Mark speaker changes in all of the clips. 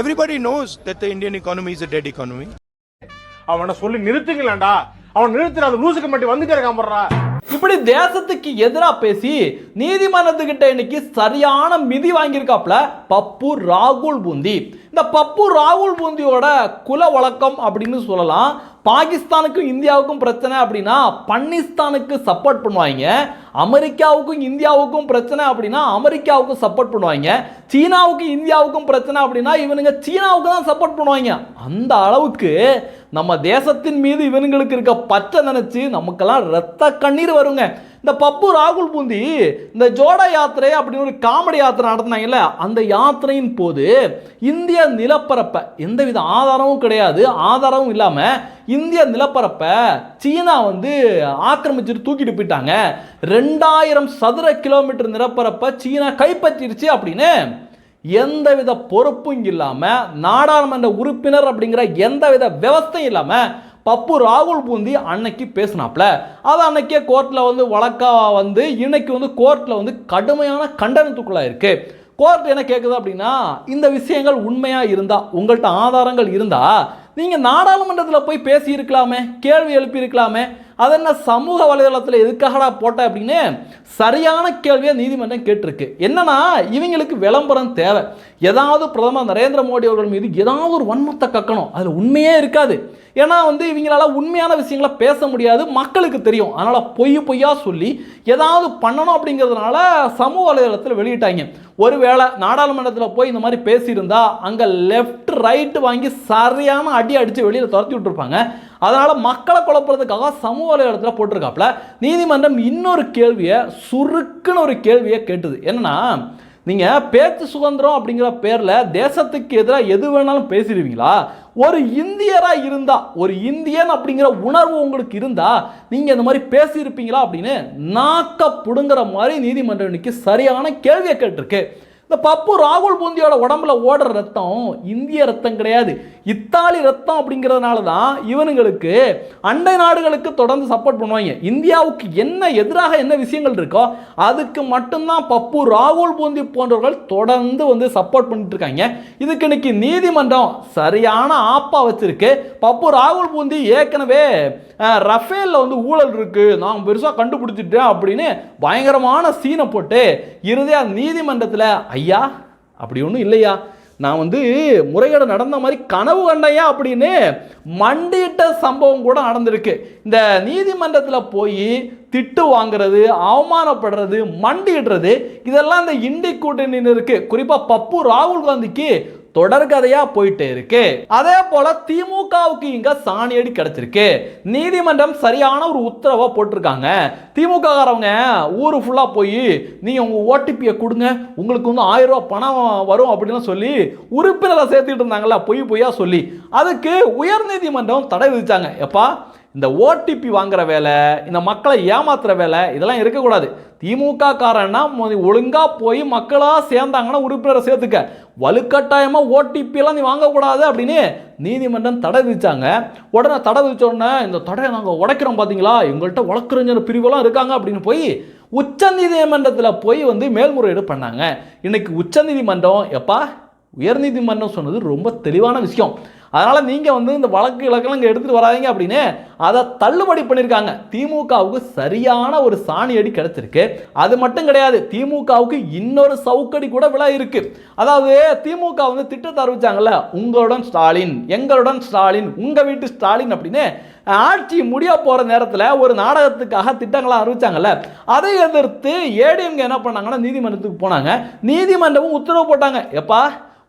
Speaker 1: Everybody knows that the Indian economy is a dead economy.
Speaker 2: அவனை சொல்லி நிறுத்துங்களேன்டா. அவன் நிறுத்துற அந்த லூசுக்கு மட்டும் வந்துட்டே இருக்கான் போடுறா.
Speaker 3: இப்படி தேசத்துக்கு எதிரா பேசி நீதிமன்றத்துக்கிட்ட இன்னைக்கு சரியான மிதி வாங்கியிருக்காப்ல பப்பு ராகுல் பூந்தி. இந்த பப்பு ராகுல் பூந்தியோட குல வழக்கம் அப்படின்னு சொல்லலாம். பாகிஸ்தானுக்கும் இந்தியாவுக்கும் பிரச்சனை அப்படின்னா பன்னிஸ்தானுக்கு சப்போர்ட் பண்ணுவாங்க. அமெரிக்காவுக்கும் இந்தியாவுக்கும் பிரச்சனை அப்படின்னா அமெரிக்காவுக்கும் சப்போர்ட் பண்ணுவாங்க. சீனாவுக்கும் இந்தியாவுக்கும் பிரச்சனை அப்படின்னா இவனுங்க சீனாவுக்கு தான் சப்போர்ட் பண்ணுவாங்க. அந்த அளவுக்கு நம்ம தேசத்தின் மீது இவனுங்களுக்கு இருக்க பச்சை நினைச்சு நமக்கெல்லாம் ரத்த கண்ணீர் வருங்க. இந்த பப்பு ராகுல் பூந்தி இந்த ஜோடா யாத்திரை அப்படின்னு ஒரு காமெடி யாத்திரை நடத்தினாங்கல்ல அந்த யாத்திரையின் போது இந்திய நிலப்பரப்பை எந்தவித ஆதாரமும் கிடையாது ஆதாரமும் இல்லாமல் இந்திய நிலப்பரப்பை சீனா வந்து ஆக்கிரமிச்சுட்டு தூக்கிட்டு போயிட்டாங்க. ரெண்டாயிரம் சதுர கிலோமீட்டர் நிலப்பரப்பை சீனா கைப்பற்றிடுச்சு அப்படின்னு. எந்தவித பொறுப்பும் இல்லாமல் நாடாளுமன்ற உறுப்பினர் அப்படிங்கிற எந்தவித விவஸ்தையும் இல்லாமல் பப்பு ராகுல் பூந்தி அன்னைக்கு பேசினாப்ல. அது அன்னைக்கே கோர்ட்டில் வந்து வழக்கா வந்து இன்னைக்கு வந்து கோர்ட்டில் வந்து கடுமையான கண்டனத்துக்குள்ளாக இருக்குது கோர்ட் என்ன கேட்குது அப்படின்னா இந்த விஷயங்கள் உண்மையாக இருந்தால் உங்கள்கிட்ட ஆதாரங்கள் இருந்தால் நீங்கள் நாடாளுமன்றத்தில் போய் பேசி இருக்கலாமே கேள்வி எழுப்பியிருக்கலாமே அது என்ன சமூக வலைதளத்தில் எதுக்காகடா போட்ட அப்படின்னு சரியான கேள்வியை நீதிமன்றம் கேட்டிருக்கு. என்னன்னா இவங்களுக்கு விளம்பரம் தேவை. ஏதாவது பிரதமர் நரேந்திர மோடி அவர்கள் மீது ஏதாவது ஒரு வன்மத்தை கக்கணும். அதில் உண்மையே இருக்காது. ஏன்னா வந்து இவங்களால உண்மையான விஷயங்களை பேச முடியாது. மக்களுக்கு தெரியும். அதனால் பொய் பொய்யா சொல்லி ஏதாவது பண்ணணும் அப்படிங்கிறதுனால சமூக வலைதளத்தில் வெளியிட்டாங்க. ஒருவேளை நாடாளுமன்றத்தில் போய் இந்த மாதிரி பேசியிருந்தா அங்கே லெஃப்ட் ரைட்டு வாங்கி சரியான அடி அடித்து வெளியில் துரத்தி விட்டுருப்பாங்க. அதனால் மக்களை குழப்புறதுக்காக சமூக வலைதளத்தில் போட்டிருக்காப்புல. நீதிமன்றம் இன்னொரு கேள்வியை சுருக்குன்னு ஒரு கேள்வியை கேட்டுது. என்னன்னா நீங்கள் பேச்சு சுதந்திரம் அப்படிங்கிற பேரில் தேசத்துக்கு எதிராக எது வேணாலும் பேசிடுவீங்களா? ஒரு இந்தியராக இருந்தால் ஒரு இந்தியன் அப்படிங்கிற உணர்வு உங்களுக்கு இருந்தால் நீங்கள் இந்த மாதிரி பேசியிருப்பீங்களா அப்படின்னு நாக்க பிடுங்குற மாதிரி நீதிமன்றம் இன்னைக்கு சரியான கேள்வியை கேட்டிருக்கு. இந்த பப்பு ராகுல் பூந்தியோட உடம்புல ஓடுற ரத்தம் இந்திய ரத்தம் கிடையாது. இத்தாலி ரத்தம் அப்படிங்கிறதுனால தான் இவனுங்களுக்கு அண்டை நாடுகளுக்கு தொடர்ந்து சப்போர்ட் பண்ணுவாங்க. இந்தியாவுக்கு என்ன எதிராக என்ன விஷயங்கள் இருக்கோ அதுக்கு மட்டும்தான் பப்பு ராகுல் பூந்தி போன்றவர்கள் தொடர்ந்து வந்து சப்போர்ட் பண்ணிட்டு இருக்காங்க. இதுக்கு இன்னைக்கு நீதிமன்றம் சரியான ஆப்பா வச்சிருக்கு. பப்பு ராகுல் பூந்தி ஏற்கனவே ரஃபேலில் வந்து ஊழல் இருக்கு. நான் பெருசாக கண்டுபிடிச்சிட்டேன் அப்படின்னு பயங்கரமான சீனை போட்டு இறுதியாக நீதிமன்றத்தில் ஐயா அப்படி ஒன்றும் இல்லையா? நான் வந்து முறைகேடு நடந்த மாதிரி கனவு கண்டையா அப்படின்னு மண்டிட்ட சம்பவம் கூட நடந்திருக்கு. இந்த நீதிமன்றத்தில் போய் திட்டு வாங்குறது அவமானப்படுறது மண்டிடுறது இதெல்லாம் இந்த இண்டி கூட்டணியினருக்கு குறிப்பாக பப்பு ராகுல் காந்திக்கு தொடர்கதையா போயிட்டே இருக்கு. அதே போல திமுகவுக்கு இங்க சாணியடி கிடைச்சிருக்கு. நீதிமன்றம் சரியான ஒரு உத்தரவை போட்டிருக்காங்க. திமுக காரவங்க ஊர் ஃபுல்லா போய் நீங்க உங்க ஓடிபியை கொடுங்க. உங்களுக்கு வந்து ஆயிரம் ரூபாய் பணம் வரும் அப்படின்னு சொல்லி உறுப்பினரை சேர்த்துட்டு இருந்தாங்கல்ல பொய் பொய்யா சொல்லி. அதுக்கு உயர் நீதிமன்றம் தடை விதிச்சாங்க. எப்பா இந்த ஓடிபி வாங்குற வேலை இந்த மக்களை ஏமாத்துற வேலை இதெல்லாம் இருக்கக்கூடாது. திமுக காரன்னா ஒழுங்கா போய் மக்களா சேர்ந்தாங்கன்னா உறுப்பினரை சேர்த்துக்க. வலுக்கட்டாயமாக ஓடிபியெல்லாம் நீ வாங்கக்கூடாது அப்படின்னு நீதிமன்றம் தடை விதிச்சாங்க. உடனே தடை விதிச்ச உடனே இந்த தடையை நாங்கள் உடைக்கிறோம் பார்த்தீங்களா எங்கள்கிட்ட வழக்கறிஞர் பிரிவெல்லாம் இருக்காங்க அப்படின்னு போய் உச்ச நீதிமன்றத்தில் போய் வந்து மேல்முறையீடு பண்ணாங்க. இன்னைக்கு உச்ச நீதிமன்றம் எப்பா உயர்நீதிமன்றம் சொன்னது ரொம்ப தெளிவான விஷயம். அதனால் நீங்கள் வந்து இந்த வழக்கு இலக்கெல்லாம் இங்கே எடுத்துகிட்டு வராதீங்க அப்படின்னு அதை தள்ளுபடி பண்ணியிருக்காங்க திமுகவுக்கு சரியான ஒரு சாணி அடி அது மட்டும் கிடையாது திமுகவுக்கு இன்னொரு சவுக்கடி கூட விழா இருக்குது அதாவது திமுக வந்து திட்டத்தை அறிவிச்சாங்கல்ல உங்களுடன் ஸ்டாலின் எங்களுடன் ஸ்டாலின் உங்கள் வீட்டு ஸ்டாலின் அப்படின்னு ஆட்சி முடிய போகிற நேரத்தில் ஒரு நாடகத்துக்காக திட்டங்களாக அறிவிச்சாங்கல்ல அதை எதிர்த்து ஏடிஎம்கே என்ன பண்ணாங்கன்னா நீதிமன்றத்துக்கு போனாங்க. நீதிமன்றமும் உத்தரவு போட்டாங்க. எப்பா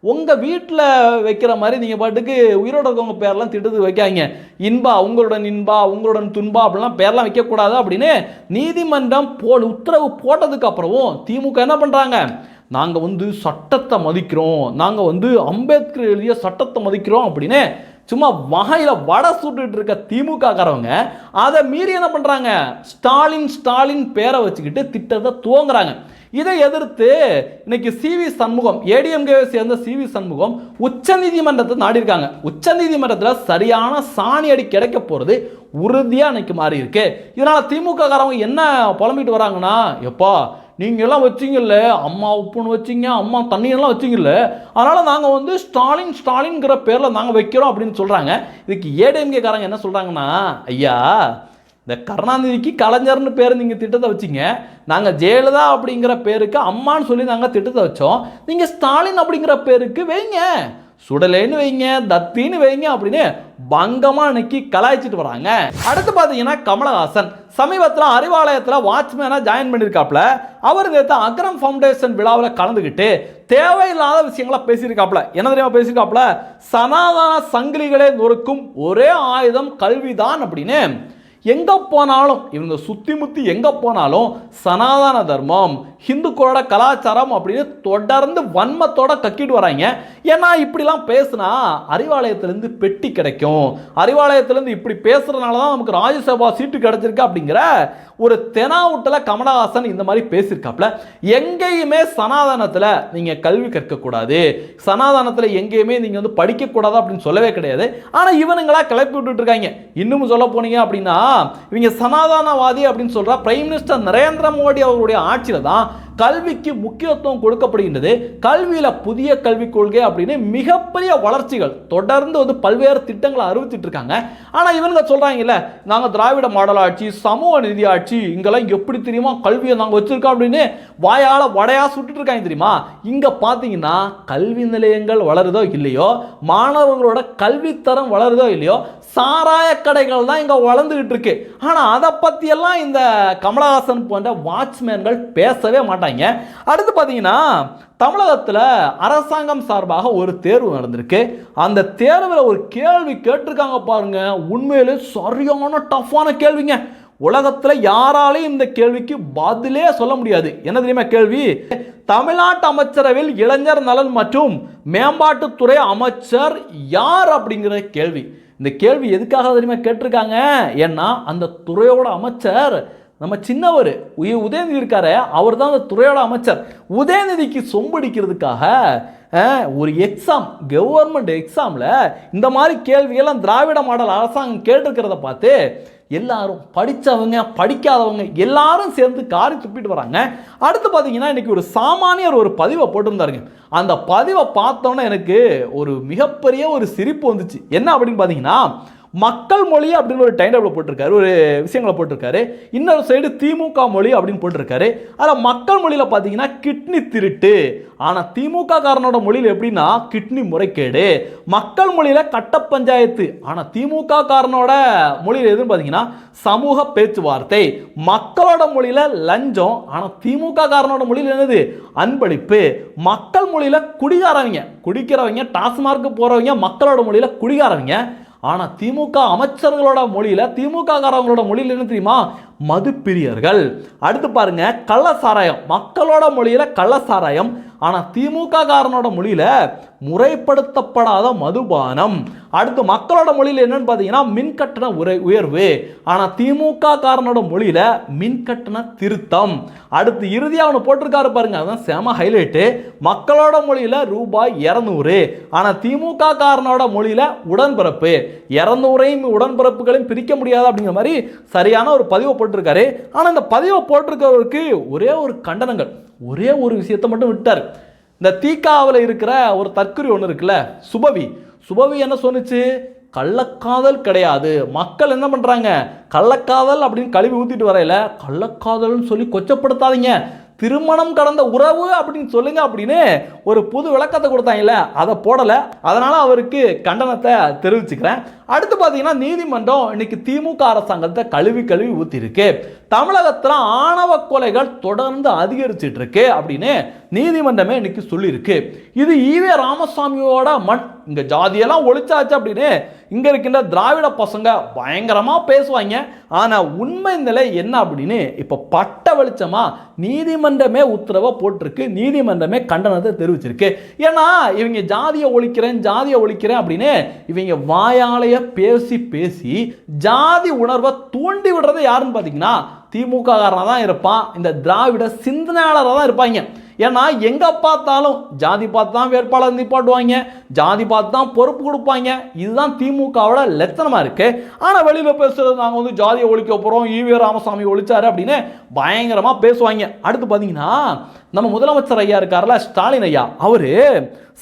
Speaker 3: உங்கள் வீட்டில் வைக்கிற மாதிரி நீங்கள் பாட்டுக்கு உயிரோட இருக்கவங்க பேர்லாம் திட்டத்துக்கு வைக்காங்க இன்பா உங்களுடன் இன்பா உங்களுடன் துன்பா அப்படிலாம் பேர்லாம் வைக்கக்கூடாது அப்படின்னு நீதிமன்றம் போ உத்தரவு போட்டதுக்கு அப்புறமும் திமுக என்ன பண்ணுறாங்க நாங்கள் வந்து சட்டத்தை மதிக்கிறோம். நாங்கள் வந்து அம்பேத்கர் எழுதிய சட்டத்தை மதிக்கிறோம் அப்படின்னு சும்மா வகையில் வடை சுட்டுட்டு இருக்க திமுக காரவங்க அதை மீறி என்ன பண்ணுறாங்க ஸ்டாலின் ஸ்டாலின் பேரை வச்சுக்கிட்டு திட்டத்தை துவங்குறாங்க. இதை எதிர்த்து இன்னைக்கு சிவி சண்முகம் ஏடிஎம்கேவை சேர்ந்த சிவி சண்முகம் உச்ச நீதிமன்றத்தை நாடியிருக்காங்க. உச்ச நீதிமன்றத்தில் சரியான சாணி அடி கிடைக்க போகிறது உறுதியாக இன்னைக்கு மாறி இருக்கு இதனால் திமுக காரவங்க என்ன புலம்பிட்டு வராங்கன்னா எப்பா நீங்கள்லாம் எல்லாம் வச்சீங்கல்ல அம்மா உப்புன்னு வச்சீங்க அம்மா தண்ணியெல்லாம் வச்சிங்கல்ல அதனால் நாங்கள் வந்து ஸ்டாலின் ஸ்டாலின்ங்கிற பேரில் நாங்கள் வைக்கிறோம் அப்படின்னு சொல்கிறாங்க இதுக்கு ஏடிஎம்கே காரங்க என்ன சொல்கிறாங்கன்னா ஐயா இந்த கருணாநிதிக்கு கலைஞர்னு பேர் நீங்கள் திட்டத்தை வச்சீங்க. நாங்கள் ஜெயலலிதா அப்படிங்கிற பேருக்கு அம்மான்னு சொல்லி நாங்கள் திட்டத்தை வச்சோம். நீங்கள் ஸ்டாலின் அப்படிங்கிற பேருக்கு வைங்க. சுடலேன்னு வைங்க தத்தின்னு வைங்க அப்படின்னு பங்கமாக அன்னைக்கு கலாய்ச்சிட்டு வராங்க. அடுத்து பார்த்தீங்கன்னா கமலஹாசன். சமீபத்தில் அறிவாலயத்தில் வாட்ச்மேனாக ஜாயின் பண்ணியிருக்காப்ல அவர் நேற்று அக்ரம் ஃபவுண்டேஷன் விழாவில் கலந்துக்கிட்டு தேவையில்லாத விஷயங்களா பேசியிருக்காப்ல. என்ன தெரியுமா பேசியிருக்காப்ல? சனாதன சங்கிலிகளை நொறுக்கும் ஒரே ஆயுதம் கல்விதான் அப்படின்னு. எங்கே போனாலும் இவங்க சுற்றி முற்றி எங்கே போனாலும் சனாதன தர்மம் ஹிந்துக்களோட கலாச்சாரம் அப்படின்னு தொடர்ந்து வன்மத்தோட கக்கிட்டு வராங்க. ஏன்னா இப்படிலாம் பேசுனா அறிவாலயத்திலேருந்து பெட்டி கிடைக்கும். அறிவாலயத்திலேருந்து இப்படி பேசுறதுனால தான் நமக்கு ராஜ்யசபா சீட்டு கிடைச்சிருக்கு அப்படிங்கிற ஒரு தெனாவுட்டில் கமலஹாசன் இந்த மாதிரி பேசியிருக்காப்புல. எங்கேயுமே சனாதனத்தில் நீங்கள் கல்வி கற்கக்கூடாது. சனாதனத்தில் எங்கேயுமே நீங்கள் வந்து படிக்கக்கூடாது அப்படின்னு சொல்லவே கிடையாது. ஆனால் இவனுங்களா கிளப்பி விட்டுட்டு இருக்காங்க. இன்னும் சொல்ல போனீங்க அப்படின்னா இவங்க சனாதானவாதி அப்படின்னு சொல்ற. பிரைம் மினிஸ்டர் நரேந்திர மோடி அவருடைய ஆட்சியில் தான் கல்விக்கு முக்கியத்துவம் கொடுக்கப்படுகின்றது. கல்வியில் புதிய கல்விக் கொள்கை அப்படின்னு மிகப்பெரிய வளர்ச்சிகள் தொடர்ந்து வந்து பல்வேறு திட்டங்களை அறிவிச்சிட்டு இருக்காங்க. ஆனால் இவங்க சொல்கிறாங்கல்ல நாங்கள் திராவிட மாடல் ஆட்சி சமூக நிதி ஆட்சி இங்கெல்லாம் எப்படி தெரியுமா கல்வியை நாங்கள் வச்சுருக்கோம் அப்படின்னு வாயால் வடையா சுட்டுட்டு இருக்காங்க தெரியுமா? இங்கே பார்த்தீங்கன்னா கல்வி நிலையங்கள் வளருதோ இல்லையோ மாணவர்களோட கல்வித்தரம் வளருதோ இல்லையோ சாராய கடைகள் தான் இங்கே வளர்ந்துக்கிட்டு இருக்கு. ஆனால் அதை பற்றியெல்லாம் இந்த கமலஹாசன் போன்ற வாட்ச்மேன்கள் பேசவே மாட்டாங்க. அடுத்து பார்த்தீங்கன்னா தமிழகத்தில் அரசாங்கம் சார்பாக ஒரு தேர்வு நடந்திருக்கு. அந்த தேர்வில் ஒரு கேள்வி கேட்டிருக்காங்க பாருங்க. உண்மையிலே சரியான டஃப்பான கேள்விங்க. உலகத்தில் யாராலையும் இந்த கேள்விக்கு பதிலே சொல்ல முடியாது. என்ன தெரியுமா கேள்வி? தமிழ்நாட்டு அமைச்சரவையில் இளைஞர் நலன் மற்றும் மேம்பாட்டுத்துறை அமைச்சர் யார் அப்படிங்கிற கேள்வி. இந்த கேள்வி எதுக்காக தெரியுமா கேட்டிருக்காங்க? ஏன்னா அந்த துறையோட அமைச்சர் நம்ம சின்னவர் உய உதயநிதி இருக்காரு அவர் தான் அந்த துறையோட அமைச்சர். உதயநிதிக்கு சொம்படிக்கிறதுக்காக ஒரு எக்ஸாம் கவர்மெண்ட் எக்ஸாமில் இந்த மாதிரி கேள்வியெல்லாம் திராவிட மாடல் அரசாங்கம் கேட்டிருக்கிறத பார்த்து எல்லாரும் படித்தவங்க படிக்காதவங்க எல்லாரும் சேர்ந்து காரி துப்பிட்டு வராங்க. அடுத்து பார்த்தீங்கன்னா இன்றைக்கி ஒரு சாமானியர் ஒரு பதிவை போட்டிருந்தாருங்க. அந்த பதிவை பார்த்தோன்னே எனக்கு ஒரு மிகப்பெரிய ஒரு சிரிப்பு வந்துச்சு. என்ன அப்படின்னு பார்த்தீங்கன்னா மக்கள் மொழி அப்படின்னு ஒரு டைம் டேபிள் போட்டிருக்காரு ஒரு விஷயங்களை போட்டிருக்காரு. இன்னொரு சைடு திமுக மொழி அப்படின்னு போட்டிருக்காரு. அதில் மக்கள் மொழியில் பார்த்தீங்கன்னா கிட்னி திருட்டு. ஆனால் திமுக காரனோட மொழியில் எப்படின்னா கிட்னி முறைகேடு. மக்கள் மொழியில் கட்ட பஞ்சாயத்து. ஆனால் திமுக காரனோட மொழியில் எதுன்னு பார்த்தீங்கன்னா சமூக பேச்சுவார்த்தை. மக்களோட மொழியில் லஞ்சம். ஆனால் திமுக காரனோட மொழியில் என்னது? அன்பளிப்பு. மக்கள் மொழியில் குடிகாரவங்க. குடிக்கிறவங்க டாஸ்மார்க்கு போகிறவங்க மக்களோட மொழியில் குடிகாரவங்க. ஆனால் திமுக அமைச்சர்களோட மொழியில் திமுக காரங்களோட மொழியில் என்ன தெரியுமா? மதுப்பிரியர்கள். அடுத்து பாருங்க கள்ளசாராயம். மக்களோட மொழியில் கள்ளசாராயம் ஆனால் திமுக காரனோட மொழியில் முறைப்படுத்தப்படாத மதுபானம். அடுத்து மக்களோட மொழியில் என்னன்னு பார்த்தீங்கன்னா மின்கட்டண உரை உயர்வு. ஆனால் திமுக காரனோட மொழியில் மின்கட்டண திருத்தம். அடுத்து இறுதியாக அவனை போட்டிருக்காரு பாருங்க அதான் செம ஹைலைட்டு மக்களோட மொழியில் ரூபாய் இரநூறு. ஆனால் திமுக காரனோட மொழியில் உடன்பிறப்பு. இரநூறையும் உடன்பிறப்புகளையும் பிரிக்க முடியாது அப்படிங்கிற மாதிரி சரியான ஒரு பதிவை போட்டிருக்காரு. ஆனால் இந்த பதிவை போட்டிருக்கிறவருக்கு ஒரே ஒரு கண்டனங்கள். ஒரே ஒரு விஷயத்தை மட்டும் விட்டார். இந்த தீக்காவில் இருக்கிற ஒரு தற்குறி ஒன்று இருக்குல்ல சுபவி. சுபவி என்ன சொன்னுச்சு? கள்ளக்காதல் கிடையாது. மக்கள் என்ன பண்ணுறாங்க கள்ளக்காதல் அப்படின்னு கழுவி ஊற்றிட்டு வரையில கள்ளக்காதல்னு சொல்லி கொச்சப்படுத்தாதீங்க. திருமணம் கடந்த உறவு அப்படின்னு சொல்லுங்க அப்படின்னு ஒரு புது விளக்கத்தை கொடுத்தாங்கல்ல அதை போடலை. அதனால் அவருக்கு கண்டனத்தை தெரிவிச்சுக்கிறேன். அடுத்து பார்த்தீங்கன்னா நீதிமன்றம் இன்னைக்கு திமுக அரசாங்கத்தை கழுவி கழுவி ஊற்றிருக்கு தமிழகத்தில் ஆணவ கொலைகள் தொடர்ந்து அதிகரிச்சிட்டு இருக்கு அப்படின்னு நீதிமன்றமே இன்னைக்கு சொல்லியிருக்கு. இது ஈவே ராமசாமியோட மண். இங்கே ஜாதியெல்லாம் ஒழிச்சாச்சு அப்படின்னு இங்கே இருக்கின்ற திராவிட பசங்க பயங்கரமாக பேசுவாங்க. ஆனால் உண்மை நிலை என்ன அப்படின்னு இப்போ பட்ட வெளிச்சமாக நீதிமன்றமே உத்தரவை போட்டிருக்கு. நீதிமன்றமே கண்டனத்தை தெரிவிச்சிருக்கு. ஏன்னா இவங்க ஜாதியை ஒழிக்கிறேன் ஜாதியை ஒழிக்கிறேன் அப்படின்னு இவங்க வாயாலைய பேசி பேசி ஜாதி உணர்வை தூண்டி விடுறது யாருன்னு பார்த்தீங்கன்னா திமுககாரனாக தான் இருப்பான். இந்த திராவிட சிந்தனையாளராக தான் இருப்பாங்க. ஏன்னா எங்கே பார்த்தாலும் ஜாதி பார்த்து தான் வேட்பாளர் நிப்பாட்டுவாங்க. ஜாதி பார்த்து தான் பொறுப்பு கொடுப்பாங்க. இதுதான் திமுகவோட லட்சணமாக இருக்குது ஆனால் வெளியில் பேசுகிறது நாங்கள் வந்து ஜாதியை ஒழிக்க போகிறோம் ஈவே ராமசாமி ஒழிச்சாரு அப்படின்னு பயங்கரமாக பேசுவாங்க. அடுத்து பார்த்தீங்கன்னா நம்ம முதலமைச்சர் ஐயா இருக்கார்ல ஸ்டாலின் ஐயா. அவர்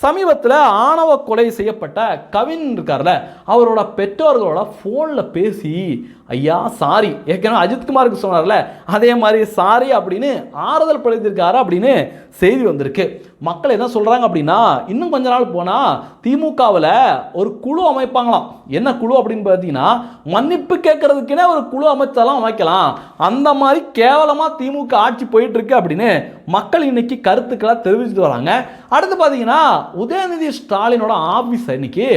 Speaker 3: சமீபத்தில் ஆணவ கொலை செய்யப்பட்ட கவின் இருக்கார்ல அவரோட பெற்றோர்களோட ஃபோனில் பேசி ஐயா சாரி ஏற்கனவே அஜித்குமாருக்கு சொன்னார்ல அதே மாதிரி சாரி அப்படின்னு ஆறுதல் படுத்திருக்காரு அப்படின்னு செய்தி வந்திருக்கு. மக்கள் என்ன சொல்கிறாங்க அப்படின்னா இன்னும் கொஞ்ச நாள் போனால் திமுகவில் ஒரு குழு அமைப்பாங்களாம். என்ன குழு அப்படின்னு பார்த்தீங்கன்னா மன்னிப்பு கேட்கறதுக்குன்னே ஒரு குழு அமைச்சாலாம் அமைக்கலாம். அந்த மாதிரி கேவலமாக திமுக ஆட்சி போயிட்டுருக்கு அப்படின்னு மக்கள் இன்னைக்கு கருத்துக்களாக தெரிவிச்சுட்டு வராங்க. அடுத்து பார்த்தீங்கன்னா உதயநிதி ஸ்டாலினோட ஆஃபீஸ் இன்னைக்கு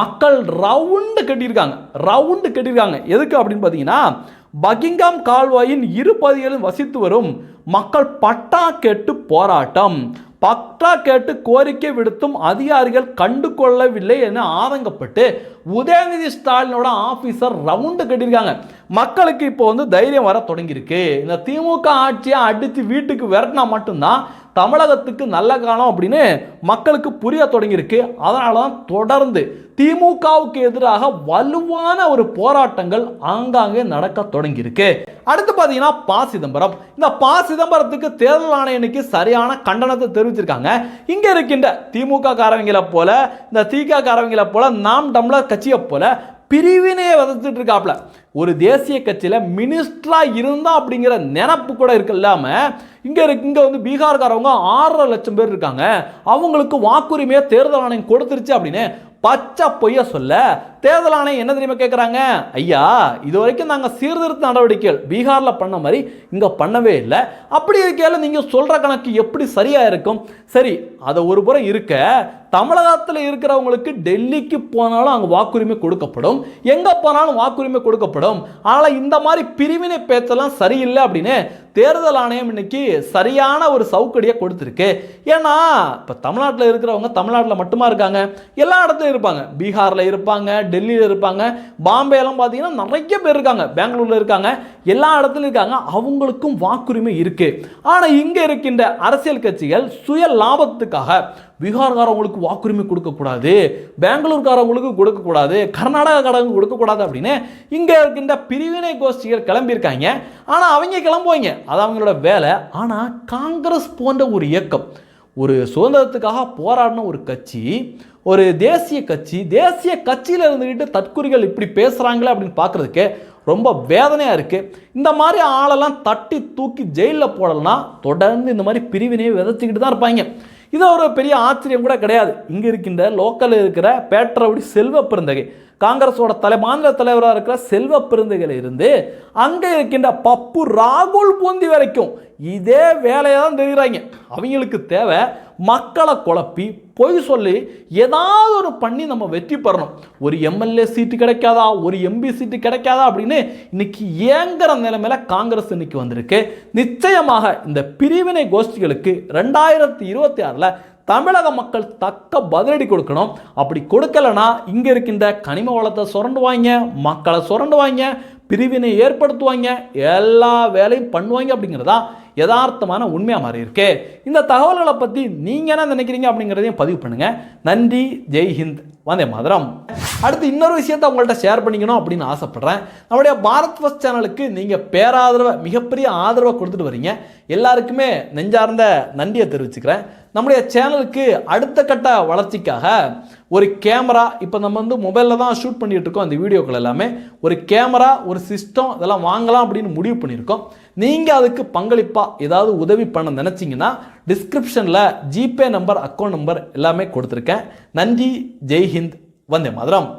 Speaker 3: மக்கள் ரவுண்டு கட்டியிருக்காங்க. ரவுண்டு கட்டியிருக்காங்க. எதுக்கு அப்படின்னு பார்த்தீங்கன்னா பக்கிங்காம் கால்வாயின் இரு பகுதிகளில் வசித்து வரும் மக்கள் பட்டா கேட்டு போராட்டம். பட்டா கேட்டு கோரிக்கை விடுத்தும் அதிகாரிகள் கண்டு கொள்ளவில்லை என ஆதங்கப்பட்டு உதயநிதி ஸ்டாலினோட ஆஃபீஸர் ரவுண்டு கட்டியிருக்காங்க. மக்களுக்கு இப்போ வந்து தைரியம் வர தொடங்கியிருக்கு. இந்த திமுக ஆட்சியை அடித்து வீட்டுக்கு விரட்டினா மட்டும்தான் தமிழகத்துக்கு நல்ல காலம் அப்படின்னு மக்களுக்கு புரிய தொடங்கியிருக்கு. அதனால தான் தொடர்ந்து திமுகவுக்கு எதிராக வலுவான ஒரு போராட்டங்கள் ஆங்காங்கே நடக்க தொடங்கியிருக்கு. அடுத்து பார்த்தீங்கன்னா ப. சிதம்பரம். இந்த ப. சிதம்பரத்துக்கு தேர்தல் ஆணையனுக்கு சரியான கண்டனத்தை தெரிவிச்சிருக்காங்க. இங்க இருக்கின்ற திமுக காரவங்களை போல இந்த திக காரவங்களை போல நாம் டம்ளர் கட்சியை போல பிரிவினையை விதைச்சிட்டு இருக்காப்ல ஒரு தேசிய கட்சியில் மினிஸ்டராக இருந்தா அப்படிங்கிற நினப்பு கூட இருக்கு இல்லாமல் இங்கே இருக்கு இங்கே வந்து பீகார்காரவங்க ஆறரை லட்சம் பேர் இருக்காங்க. அவங்களுக்கு வாக்குரிமையை தேர்தல் ஆணையம் கொடுத்துருச்சு அப்படின்னு பச்சை பொய்ய சொல்ல தேர்தல் ஆணையம் என்ன தெரியுமா கேட்குறாங்க ஐயா இது வரைக்கும் நாங்கள் சீர்திருத்த நடவடிக்கைகள் பீகாரில் பண்ண மாதிரி இங்கே பண்ணவே இல்லை. அப்படி இருக்கையில் நீங்கள் சொல்கிற கணக்கு எப்படி சரியாக இருக்கும்? சரி அதை ஒரு புறம் இருக்க தமிழகத்தில் இருக்கிறவங்களுக்கு டெல்லிக்கு போனாலும் அங்கே வாக்குரிமை கொடுக்கப்படும். எங்கே போனாலும் வாக்குரிமை கொடுக்கப்படும். ஆனால் இந்த மாதிரி பிரிவினை பேச்செல்லாம் சரியில்லை அப்படின்னு தேர்தல் ஆணையம் இன்னைக்கு சரியான ஒரு சவுக்கடியை கொடுத்துருக்கு. ஏன்னா இப்போ தமிழ்நாட்டில் இருக்கிறவங்க தமிழ்நாட்டில் மட்டுமா இருக்காங்க? எல்லா இடத்துலையும் இருப்பாங்க. பீகாரில் இருப்பாங்க டெல்லியில் இருப்பாங்க. பாம்பேலாம் பார்த்தீங்கன்னா நிறைய பேர் இருக்காங்க. பெங்களூரில் இருக்காங்க. எல்லா இடத்துலையும் இருக்காங்க. அவங்களுக்கும் வாக்குரிமை இருக்குது ஆனால் இங்கே இருக்கின்ற அரசியல் கட்சிகள் சுய லாபத்துக்காக பீகார்காரவங்களுக்கு வாக்குரிமை கொடுக்கக்கூடாது பெங்களூர்காரவங்களுக்கு கொடுக்கக்கூடாது கர்நாடகாக்காரவங்களுக்கு கொடுக்கக்கூடாது அப்படின்னு இங்கே இருக்கின்ற பிரிவினை கோஷ்டிகள் கிளம்பியிருக்காங்க. ஆனால் அவங்க கிளம்புவாங்க. அது அவங்களோட வேலை. ஆனால் காங்கிரஸ் போன்ற ஒரு இயக்கம் ஒரு சுதந்திரத்துக்காக போராடின ஒரு கட்சி ஒரு தேசிய கட்சி தேசிய கட்சியில் இருந்துக்கிட்டு தற்குறிகள் இப்படி பேசுகிறாங்களே அப்படின்னு பார்க்குறதுக்கு ரொம்ப வேதனையாக இருக்குது இந்த மாதிரி ஆளெல்லாம் தட்டி தூக்கி ஜெயிலில் போடலைன்னா தொடர்ந்து இந்த மாதிரி பிரிவினையை விதைச்சிக்கிட்டு தான் இருப்பாங்க. இது ஒரு பெரிய ஆச்சரியம் கூட கிடையாது. இங்கே இருக்கின்ற லோக்கலில் இருக்கிற பேட்டரவுடி செல்வ பெருந்தகை காங்கிரஸோட தலை மாநில தலைவராக இருக்கிற செல்வ பெருந்தகையில் இருந்து அங்கே இருக்கின்ற பப்பு ராகுல் பூந்தி வரைக்கும் இதே வேலையை தான் தெரிகிறாங்க அவங்களுக்கு தேவை மக்களை குழப்பி பொய் சொல்லி ஏதாவது ஒரு பண்ணி நம்ம வெற்றி பெறணும். ஒரு எம்எல்ஏ சீட்டு கிடைக்காதா? ஒரு எம்பி சீட்டு கிடைக்காதா? அப்படின்னு இன்னைக்கு ஏங்குற நிலைமையில காங்கிரஸ் இன்னைக்கு வந்திருக்கு. நிச்சயமாக இந்த பிரிவினை கோஷ்டிகளுக்கு ரெண்டாயிரத்தி இருபத்தி ஆறில் தமிழக மக்கள் தக்க பதிலடி கொடுக்கணும். அப்படி கொடுக்கலனா இங்கே இருக்கின்ற கனிம வளத்தை சுரண்டுவாங்க மக்களை சுரண்டுவாங்க பிரிவினை ஏற்படுத்துவாங்க எல்லா வேலையும் பண்ணுவாங்க அப்படிங்கிறதா யதார்த்தமான உண்மையாக மாறி இருக்கு இந்த தகவல்களை பற்றி நீங்கள் என்ன நினைக்கிறீங்க அப்படிங்கிறதையும் பதிவு பண்ணுங்க. நன்றி. ஜெய்ஹிந்த். வந்தே மாதிரம். அடுத்து இன்னொரு விஷயத்தை உங்கள்கிட்ட ஷேர் பண்ணிக்கணும் அப்படின்னு ஆசைப்பட்றேன். நம்முடைய பாரத் ஃபஸ்ட் சேனலுக்கு நீங்கள் பேராதரவை மிகப்பெரிய ஆதரவை கொடுத்துட்டு வரீங்க. எல்லாருக்குமே நெஞ்சார்ந்த நன்றியை தெரிவிச்சுக்கிறேன். நம்முடைய சேனலுக்கு அடுத்த கட்ட வளர்ச்சிக்காக ஒரு கேமரா இப்போ நம்ம வந்து மொபைலில் தான் ஷூட் பண்ணிகிட்டு இருக்கோம் அந்த வீடியோக்கள் எல்லாமே. ஒரு கேமரா ஒரு சிஸ்டம் இதெல்லாம் வாங்கலாம் அப்படின்னு முடிவு பண்ணியிருக்கோம். நீங்கள் அதுக்கு பங்களிப்பாக ஏதாவது உதவி பண்ண நினச்சிங்கன்னா டிஸ்கிரிப்ஷனில் ஜிபே நம்பர் அக்கௌண்ட் நம்பர் எல்லாமே கொடுத்துருக்கேன். நன்றி ஜெய்ஹிந்த் வந்தே மதுரம்.